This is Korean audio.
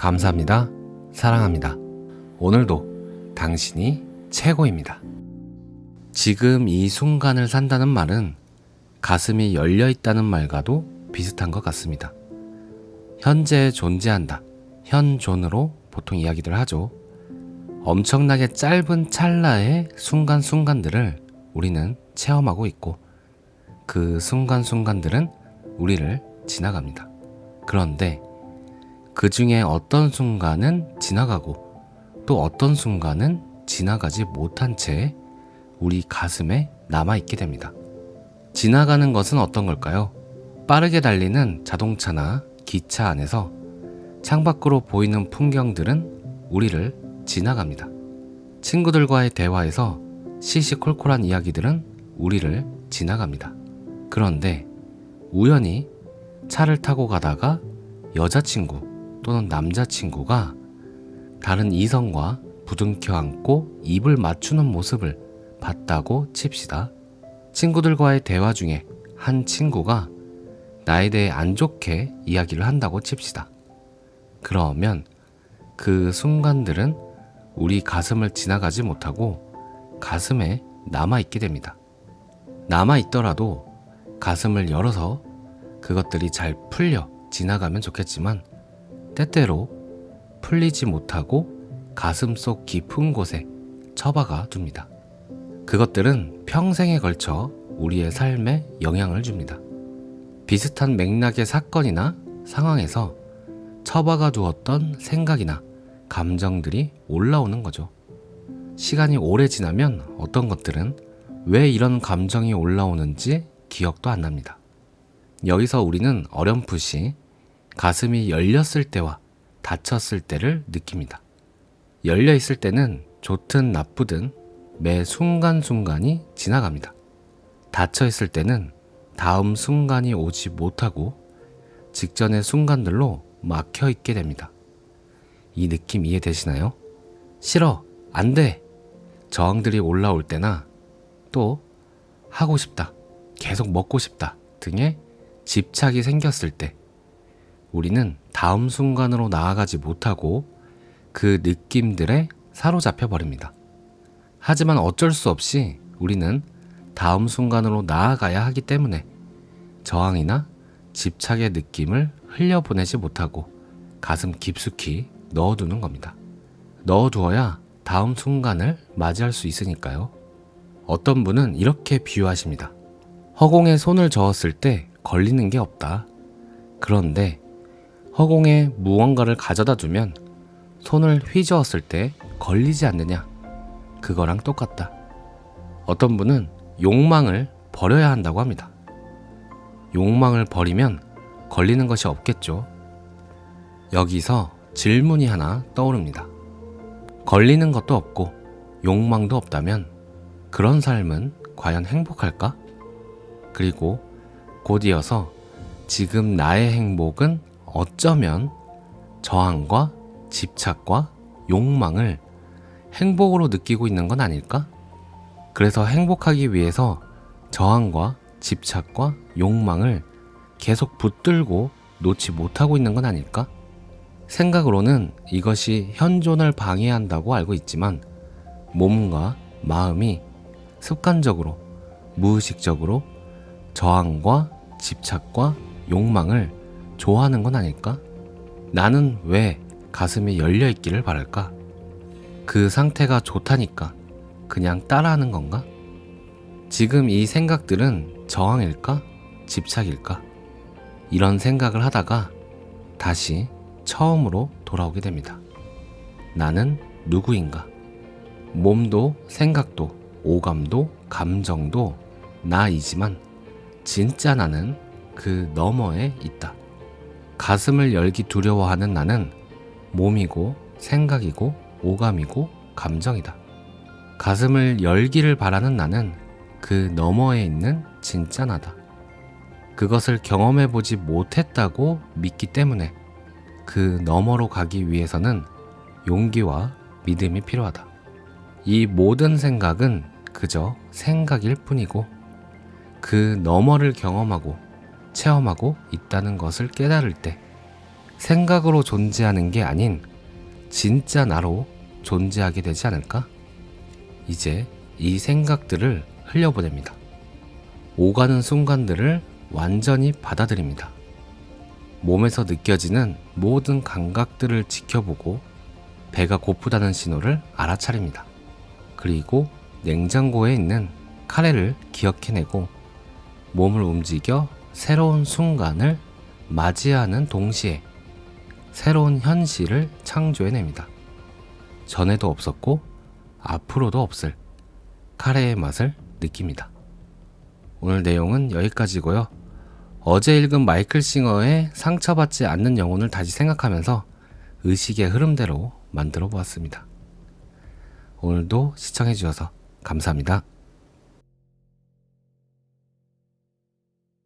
감사합니다. 사랑합니다. 오늘도 당신이 최고입니다. 지금 이 순간을 산다는 말은 가슴이 열려 있다는 말과도 비슷한 것 같습니다. 현재에 존재한다. 현존으로 보통 이야기들 하죠. 엄청나게 짧은 찰나의 순간순간들을 우리는 체험하고 있고 그 순간순간들은 우리를 지나갑니다. 그런데 그 중에 어떤 순간은 지나가고 또 어떤 순간은 지나가지 못한 채 우리 가슴에 남아있게 됩니다. 지나가는 것은 어떤 걸까요? 빠르게 달리는 자동차나 기차 안에서 창밖으로 보이는 풍경들은 우리를 지나갑니다. 친구들과의 대화에서 시시콜콜한 이야기들은 우리를 지나갑니다. 그런데 우연히 차를 타고 가다가 여자친구 또는 남자친구가 다른 이성과 부둥켜 안고 입을 맞추는 모습을 봤다고 칩시다. 친구들과의 대화 중에 한 친구가 나에 대해 안 좋게 이야기를 한다고 칩시다. 그러면 그 순간들은 우리 가슴을 지나가지 못하고 가슴에 남아있게 됩니다. 남아있더라도 가슴을 열어서 그것들이 잘 풀려 지나가면 좋겠지만 때때로 풀리지 못하고 가슴 속 깊은 곳에 처박아 둡니다. 그것들은 평생에 걸쳐 우리의 삶에 영향을 줍니다. 비슷한 맥락의 사건이나 상황에서 처박아 두었던 생각이나 감정들이 올라오는 거죠. 시간이 오래 지나면 어떤 것들은 왜 이런 감정이 올라오는지 기억도 안 납니다. 여기서 우리는 어렴풋이 가슴이 열렸을 때와 닫혔을 때를 느낍니다. 열려 있을 때는 좋든 나쁘든 매 순간순간이 지나갑니다. 닫혀 있을 때는 다음 순간이 오지 못하고 직전의 순간들로 막혀 있게 됩니다. 이 느낌 이해되시나요? 싫어, 안 돼. 저항들이 올라올 때나 또 하고 싶다, 계속 먹고 싶다 등의 집착이 생겼을 때 우리는 다음 순간으로 나아가지 못하고 그 느낌들에 사로잡혀 버립니다. 하지만 어쩔 수 없이 우리는 다음 순간으로 나아가야 하기 때문에 저항이나 집착의 느낌을 흘려보내지 못하고 가슴 깊숙이 넣어두는 겁니다. 넣어두어야 다음 순간을 맞이할 수 있으니까요. 어떤 분은 이렇게 비유하십니다. 허공에 손을 저었을 때 걸리는 게 없다. 그런데 허공에 무언가를 가져다 두면 손을 휘저었을 때 걸리지 않느냐? 그거랑 똑같다. 어떤 분은 욕망을 버려야 한다고 합니다. 욕망을 버리면 걸리는 것이 없겠죠. 여기서 질문이 하나 떠오릅니다. 걸리는 것도 없고 욕망도 없다면 그런 삶은 과연 행복할까? 그리고 곧 이어서 지금 나의 행복은 어쩌면 저항과 집착과 욕망을 행복으로 느끼고 있는 건 아닐까? 그래서 행복하기 위해서 저항과 집착과 욕망을 계속 붙들고 놓지 못하고 있는 건 아닐까? 생각으로는 이것이 현존을 방해한다고 알고 있지만 몸과 마음이 습관적으로 무의식적으로 저항과 집착과 욕망을 좋아하는 건 아닐까? 나는 왜 가슴이 열려 있기를 바랄까? 그 상태가 좋다니까 그냥 따라하는 건가? 지금 이 생각들은 저항일까? 집착일까? 이런 생각을 하다가 다시 처음으로 돌아오게 됩니다. 나는 누구인가? 몸도 생각도 오감도 감정도 나이지만 진짜 나는 그 너머에 있다. 가슴을 열기 두려워하는 나는 몸이고 생각이고 오감이고 감정이다. 가슴을 열기를 바라는 나는 그 너머에 있는 진짜 나다. 그것을 경험해 보지 못했다고 믿기 때문에 그 너머로 가기 위해서는 용기와 믿음이 필요하다. 이 모든 생각은 그저 생각일 뿐이고 그 너머를 경험하고 체험하고 있다는 것을 깨달을 때 생각으로 존재하는 게 아닌 진짜 나로 존재하게 되지 않을까? 이제 이 생각들을 흘려보냅니다. 오가는 순간들을 완전히 받아들입니다. 몸에서 느껴지는 모든 감각들을 지켜보고 배가 고프다는 신호를 알아차립니다. 그리고 냉장고에 있는 카레를 기억해내고 몸을 움직여 새로운 순간을 맞이하는 동시에 새로운 현실을 창조해냅니다. 전에도 없었고 앞으로도 없을 카레의 맛을 느낍니다. 오늘 내용은 여기까지고요. 어제 읽은 마이클 싱어의 상처받지 않는 영혼을 다시 생각하면서 의식의 흐름대로 만들어 보았습니다. 오늘도 시청해 주셔서 감사합니다.